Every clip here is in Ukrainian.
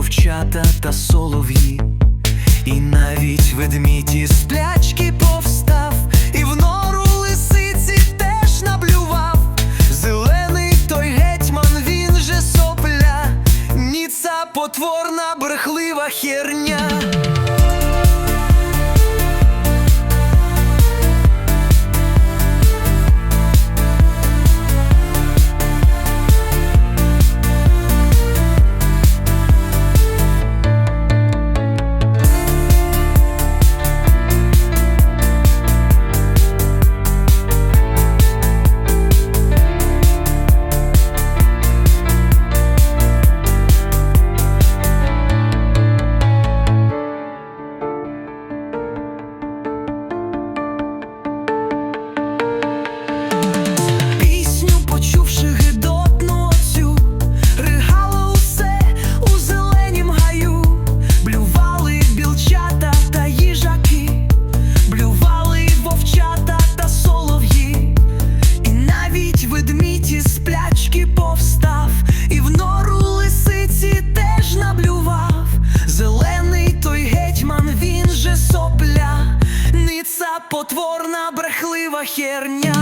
вовчата та солов'ї, і навіть ведміді сплячки повстав, і в нору лисиці теж наблював. Зелений той гетьман, він же сопля, ніца потворна брехлива херня. потворна брехлива херня.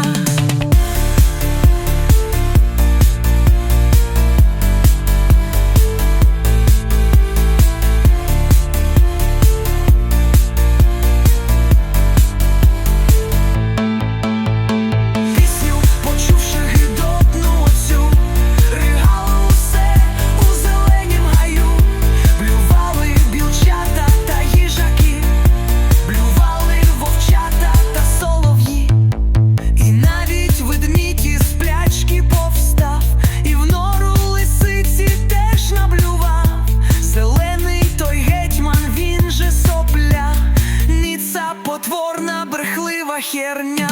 херня